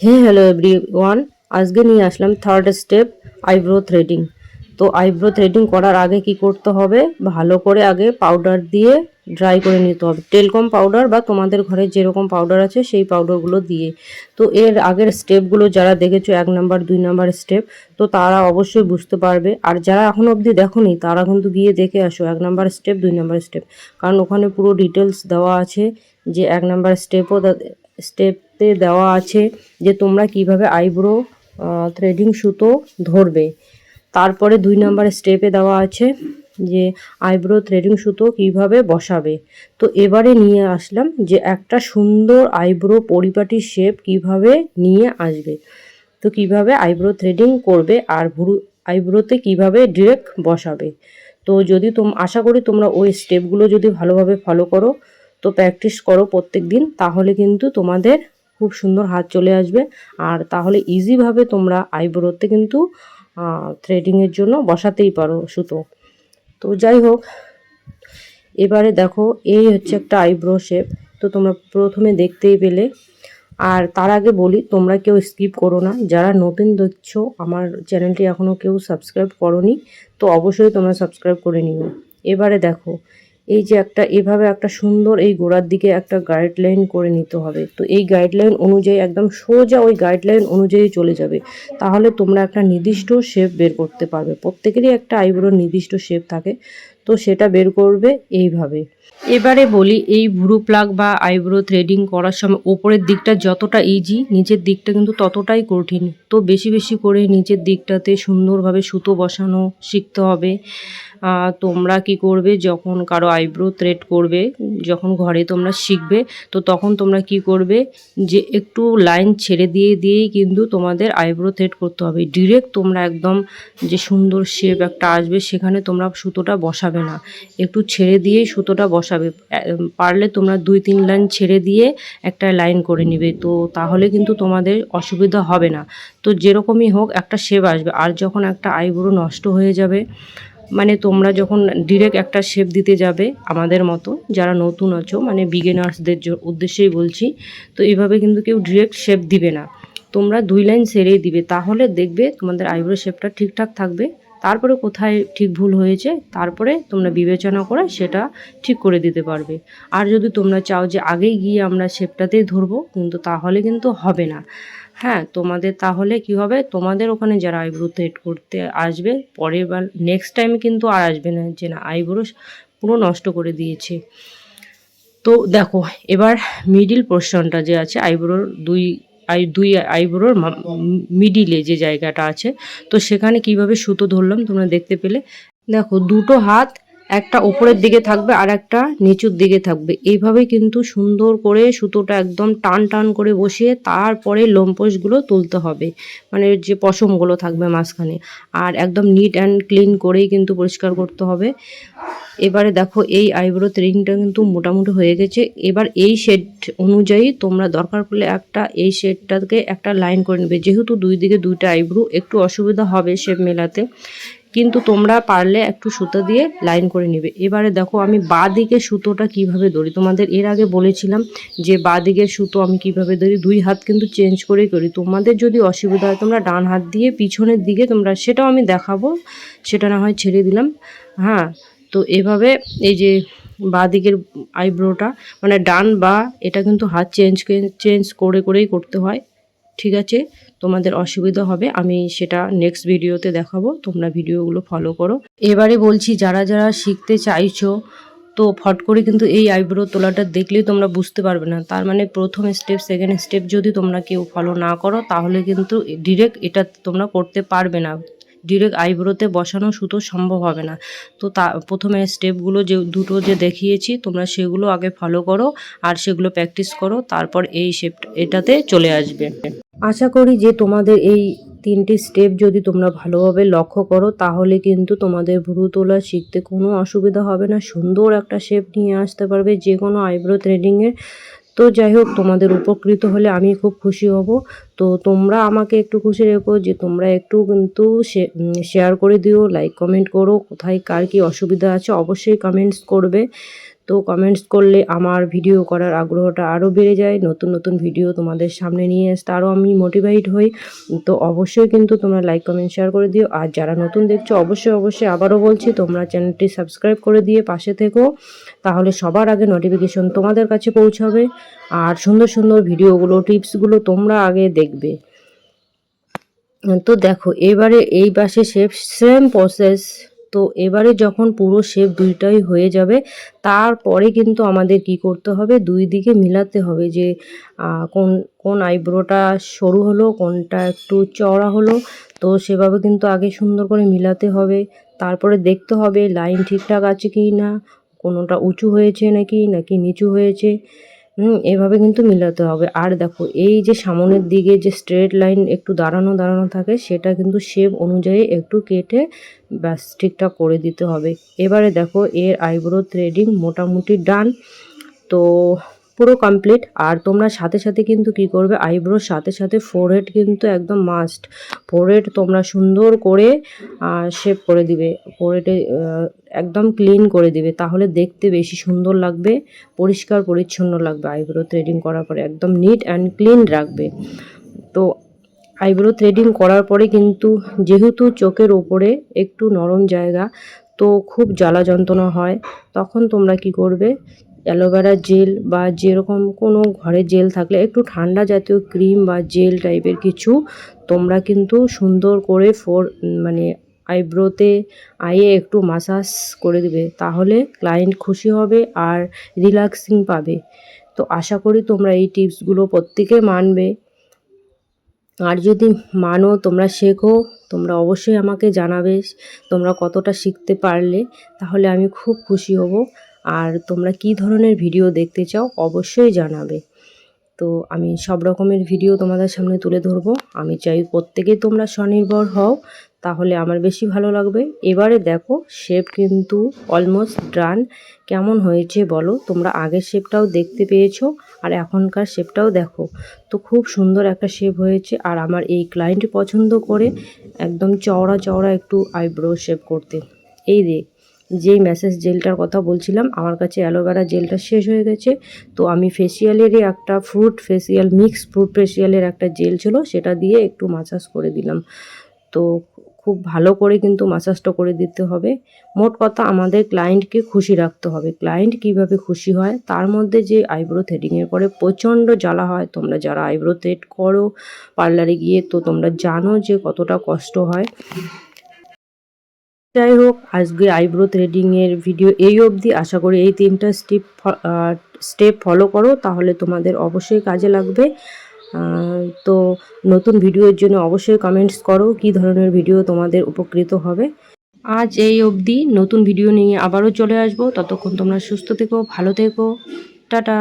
হে hello every one আজকে নিয়ে আসলাম থার্ড স্টেপ আইব্রো থ্রেডিং তো আইব্রো থ্রেডিং করার আগে কি করতে হবে? ভালো করে আগে পাউডার দিয়ে ড্রাই করে নিতে হবে। টেলকম পাউডার বা তোমাদের ঘরে যেরকম পাউডার আছে, সেই পাউডারগুলো দিয়ে। তো এর আগের স্টেপগুলো যারা দেখেছ, এক নাম্বার দুই নাম্বার স্টেপ তো তারা অবশ্যই বুঝতে পারবে। আর যারা এখন অবধি দেখোনি, তারা কিন্তু গিয়ে দেখে আসো, এক নাম্বার স্টেপ দুই নাম্বার স্টেপ কারণ ওখানে পুরো ডিটেলস দেওয়া আছে যে এক নাম্বার স্টেপও স্টেপে দেওয়া আছে যে তোমরা কীভাবে আইব্রো থ্রেডিং সুতো ধরবে। তারপরে দুই নাম্বার স্টেপে দেওয়া আছে যে আইব্রো থ্রেডিং সুতো কীভাবে বসাবে। তো এবারে নিয়ে আসলাম যে একটা সুন্দর আইব্রো পরিপাটি শেপ কীভাবে নিয়ে আসবে। তো কীভাবে আইব্রো থ্রেডিং করবে আর ভুরু আইব্রোতে কীভাবে ডিরেক্ট বসাবে। তো যদি তোম, আশা করি তোমরা ওই স্টেপগুলো যদি ভালোভাবে ফলো করো তো প্র্যাকটিস করো প্রত্যেক দিন তাহলে কিন্তু তোমাদের খুব সুন্দর হাত চলে আসবে। আর তাহলে ইজিভাবে তোমরা আইব্রোতে কিন্তু থ্রেডিংয়ের জন্য বসাতেই পারো সুতো। তো যাই হোক, এবারে দেখো, এই হচ্ছে একটা আইব্রো শেপ তো তোমরা প্রথমে দেখতেই পেলে। আর তার আগে বলি, তোমরা কেউ স্কিপ করো না। যারা নতুন দেখছ, আমার চ্যানেলটি এখনও কেউ সাবস্ক্রাইব করনি, তো অবশ্যই তোমরা সাবস্ক্রাইব করে নিও। এবারে দেখো এই যে একটা, এভাবে একটা সুন্দর এই গোড়ার দিকে একটা গাইডলাইন করে নিতে হবে। তো এই গাইডলাইন অনুযায়ী, একদম সোজা ওই গাইডলাইন অনুযায়ী চলে যাবে। তাহলে তোমরা একটা নির্দিষ্ট শেপ বের করতে পারবে। প্রত্যেকেরই একটা আইব্রোর নির্দিষ্ট শেপ থাকে। তো সেটা বের করবে এইভাবে। এবারে বলি, এই ভুরু প্লাগ বা আইব্রো থ্রেডিং করার সময় ওপরের দিকটা যতটা ইজি নিচের দিকটা কিন্তু ততটাই কঠিন। তো বেশি বেশি করে নিচের দিকটাতে সুন্দরভাবে সুতো বসানো শিখতে হবে। তোমরা কি করবে যখন কারও আইব্রো থ্রেড করবে, যখন ঘরে তোমরা শিখবে, তো তখন তোমরা কি করবে? যে একটু লাইন ছেড়ে দিয়ে দিয়েই কিন্তু তোমাদের আইব্রো থ্রেড করতে হবে। ডিরেক্ট তোমরা একদম যে সুন্দর শেপ একটা আসবে, সেখানে তোমরা সুতোটা বসাবে না। একটু ছেড়ে দিয়েই সুতোটা বসাবে। পারলে তোমরা দুই তিন লাইন ছেড়ে দিয়ে একটা লাইন করে নিবে। তো তাহলে কিন্তু তোমাদের অসুবিধা হবে না। তো যেরকমই হোক একটা শেপ আসবে। আর যখন একটা আইব্রো নষ্ট হয়ে যাবে মানে তোমরা যখন ডিরেক্ট একটা শেপ দিতে যাবে আমাদের মতো, যারা নতুন আছো মানে বিগিনার্সদের উদ্দেশ্যেই বলছি, তো এইভাবে কিন্তু কেউ ডিরেক্ট শেপ দিবে না। তোমরা দুই লাইন সেরেই দিবে, তাহলে দেখবে তোমাদের আইব্রো শেপটা ঠিকঠাক থাকবে। তারপরে কোথায় ঠিক ভুল হয়েছে, তারপরে তোমরা বিবেচনা করে সেটা ঠিক করে দিতে পারবে। আর যদি তোমরা চাও যে আগেই গিয়ে আমরা শেপটাতেই ধরবো, কিন্তু তাহলে কিন্তু হবে না। হ্যাঁ তোমাদের তাহলে কি হবে? তোমাদের ওখানে যারা আইব্রো থ্রেড করতে আসবে, পরের বার নেক্সট টাইমে কিন্তু আর আসবে না, যে না, আইব্রো পুরো নষ্ট করে দিয়েছে। তো দেখো, এবার মিডিল পোর্শনটা যে আছে, আইব্রোর দুই, আই, দুই আইব্রোর মিডিলে যে জায়গাটা আছে, তো সেখানে কীভাবে সুতো ধরলাম তোমরা দেখতে পেলে। দেখো, দুটো হাত একটা উপরের দিকে থাকবে আর একটা নিচুর দিকে থাকবে। এইভাবে কিন্তু সুন্দর করে সুতোটা একদম টান টান করে বসিয়ে তারপরে লোমপোষগুলো তুলতে হবে। মানে যে পশমগুলো থাকবে মাঝখানে। আর একদম নিট অ্যান্ড ক্লিন করেই কিন্তু পরিষ্কার করতে হবে। এবারে দেখো এই আইব্রো থ্রেডিংটা কিন্তু মোটামুটি হয়ে গেছে। এবার এই শেড অনুযায়ী তোমরা দরকার পড়লে একটা এই শেডটাকে একটা লাইন করে নেবে। যেহেতু দুই দিকে দুইটা আইব্রো একটু অসুবিধা হবে শেপ মেলাতে। কিন্তু তোমরা পারলে একটু সুতো দিয়ে লাইন করে নেবে। এবারে দেখো আমি বা দিকে সুতোটা কীভাবে ধরি? তোমাদের এর আগে বলেছিলাম যে বা দিকের সুতো আমি কীভাবে ধরি? দুই হাত কিন্তু চেঞ্জ করেই করি। তোমাদের যদি অসুবিধা হয়, তোমরা ডান হাত দিয়ে পিছনের দিকে তোমরা, সেটাও আমি দেখাবো। সেটা না হয় ছেড়ে দিলাম। হ্যাঁ তো এভাবে এই যে বা দিকের আইব্রোটা মানে ডান বা এটা কিন্তু হাত চেঞ্জ চেঞ্জ করে করেই করতে হয়। ঠিক আছে? তোমাদের অসুবিধা হবে, আমি সেটা নেক্সট ভিডিওতে দেখাবো, তোমরা ভিডিওগুলো ফলো করো। এবারে বলছি, যারা যারা শিখতে চাইছো, তো ফট করে কিন্তু এই আইব্রো তোলাটা দেখলেই তোমরা বুঝতে পারবে না। তার মানে প্রথম স্টেপ সেকেন্ড স্টেপ যদি তোমরা কেউ ফলো না করো, তাহলে কিন্তু ডিরেক্ট এটা তোমরা করতে পারবে না। ডিরেক্ট আইব্রোতে বসানো সুতো সম্ভব হবে না। তো তা, প্রথমে স্টেপগুলো যে, দুটো যে দেখিয়েছি, তোমরা সেগুলো আগে ফলো করো আর সেগুলো প্র্যাকটিস করো, তারপর এই শেপ এটাতে চলে আসবে। আশা করি যে তোমাদের এই তিনটি স্টেপ যদি তোমরা ভালোভাবে লক্ষ্য করো, তাহলে কিন্তু তোমাদের ভুরু তোলা শিখতে কোনো অসুবিধা হবে না। সুন্দর একটা শেপ নিয়ে আসতে পারবে যে কোনো আইব্রো থ্রেডিংয়ের তো যাই হোক, তোমাদের উপকৃত হলে আমি খুব খুশি হব। তো তোমরা আমাকে একটু খুশি রেখো যে তোমরা একটু কিন্তু শেয়ার করে দিও লাইক কমেন্ট করো, কোথায় কার কি অসুবিধা আছে, অবশ্যই কমেন্টস করবে। তো কমেন্টস করলে আমার ভিডিও করার আগ্রহটা আরও বেড়ে যায়। নতুন নতুন ভিডিও তোমাদের সামনে নিয়ে আসতে আরও আমি মোটিভেট হই। তো অবশ্যই কিন্তু তোমরা লাইক কমেন্ট শেয়ার করে দিও। আর যারা নতুন দেখছ, অবশ্যই অবশ্যই আবারও বলছি, তোমরা চ্যানেলটি সাবস্ক্রাইব করে দিয়ে পাশে থেকো। তাহলে সবার আগে নোটিফিকেশন তোমাদের কাছে পৌঁছাবে। আর সুন্দর সুন্দর ভিডিওগুলো টিপসগুলো তোমরা আগে দেখবে। তো দেখো, এবারে এই পাশে শেপ সেম প্রসেস তো এবারে যখন পুরো শেপ দুইটাই হয়ে যাবে, তারপরে কিন্তু আমাদের কি করতে হবে? দুই দিকে মিলাতে হবে যে কোন কোন আইব্রোটা সরু হলো, কোনটা একটু চওড়া হলো। তো সেভাবে কিন্তু আগে সুন্দর করে মিলাতে হবে। তারপরে দেখতে হবে লাইন ঠিকঠাক আছে কি না কোনোটা উঁচু হয়েছে নাকি নাকি নিচু হয়েছে। হুম, এভাবে কিন্তু মিলাতে হবে। আর দেখো, এই যে সামনের দিকে যে স্ট্রেট লাইন একটু দাঁড়ানো দাঁড়ানো থাকে, সেটা কিন্তু শেপ অনুযায়ী একটু কেটে ব্যাস ঠিকঠাক করে দিতে হবে। এবারে দেখো, এর আইব্রো থ্রেডিং মোটামুটি ডান তো পুরো কমপ্লিট আর তোমরা সাথে সাথে কিন্তু কি করবে আইব্রোর সাথে সাথে ফোরহেড কিন্তু একদম মাস্ট ফোরহেড তোমরা সুন্দর করে শেপ করে দিবে। ফোরহেডে একদম ক্লিন করে দিবে। তাহলে দেখতে বেশি সুন্দর লাগবে, পরিষ্কার, পরিচ্ছন্ন লাগবে। আইব্রো থ্রেডিং করার পরে একদম নিট অ্যান্ড ক্লিন রাখবে। তো আইব্রো থ্রেডিং করার পরে কিন্তু যেহেতু চোখের ওপরে একটু নরম জায়গা, তো খুব জ্বালা যন্ত্রণা হয়, তখন তোমরা কি করবে অ্যালোভেরা জেল বা যেরকম কোনো ঘরে জেল থাকলে একটু ঠান্ডা জাতীয় ক্রিম বা জেল টাইপের কিছু তোমরা কিন্তু সুন্দর করে ফোর মানে আইব্রোতে আইয়ে একটু মাসাজ করে দেবে। তাহলে ক্লায়েন্ট খুশি হবে আর রিল্যাক্সিং পাবে। তো আশা করি তোমরা এই টিপসগুলো প্রত্যেকে মানবে। আর যদি মানো, তোমরা শেখো, তোমরা অবশ্যই আমাকে জানাবে তোমরা কতটা শিখতে পারলে। তাহলে আমি খুব খুশি হব। আর তোমরা কি ধরনের ভিডিও দেখতে চাও অবশ্যই জানাবে। তো আমি সব রকমের ভিডিও তোমাদের সামনে তুলে ধরবো। আমি চাই প্রত্যেকেই তোমরা স্বনির্ভর হও, তাহলে আমার বেশি ভালো লাগবে। এবারে দেখো শেপ কিন্তু অলমোস্ট ডান কেমন হয়েছে বলো? তোমরা আগের শেপটাও দেখতে পেয়েছ, আর এখনকার শেপটাও দেখো। তো খুব সুন্দর একটা শেপ হয়েছে, আর আমার এই ক্লায়েন্ট পছন্দ করে একদম চওড়া চওড়া একটু আইব্রো শেপ করতে। এই দেখ যেই ম্যাসেজ জেলটার কথা বলছিলাম, আমার কাছে অ্যালোভেরা জেলটা শেষ হয়ে গেছে। তো আমি ফেসিয়ালেরই একটা ফ্রুট ফেসিয়াল মিক্স ফ্রুট ফেসিয়ালের একটা জেল ছিল, সেটা দিয়ে একটু মাসাজ করে দিলাম। তো খুব ভালো করে কিন্তু মাসাজটা করে দিতে হবে। মোট কথা আমাদের ক্লায়েন্টকে খুশি রাখতে হবে। ক্লায়েন্ট কীভাবে খুশি হয়? তার মধ্যে যে আইব্রো থ্রেডিংয়ের পরে প্রচণ্ড জ্বালা হয়। তোমরা যারা আইব্রো থ্রেড করো পার্লারে গিয়ে তো তোমরা জানো যে কতটা কষ্ট হয়। যাই হোক, আজকে আইব্রো থ্রেডিংয়ের ভিডিও এই অবধি। আশা করি এই তিনটা স্টেপ স্টেপ ফলো করো, তাহলে তোমাদের অবশ্যই কাজে লাগবে। তো নতুন ভিডিওর জন্য অবশ্যই কমেন্টস করো, কি ধরনের ভিডিও তোমাদের উপকৃত হবে। আজ এই অবধি, নতুন ভিডিও নিয়ে আবারও চলে আসব। ততক্ষণ তোমরা সুস্থ থেকো, ভালো থেকো। টাটা।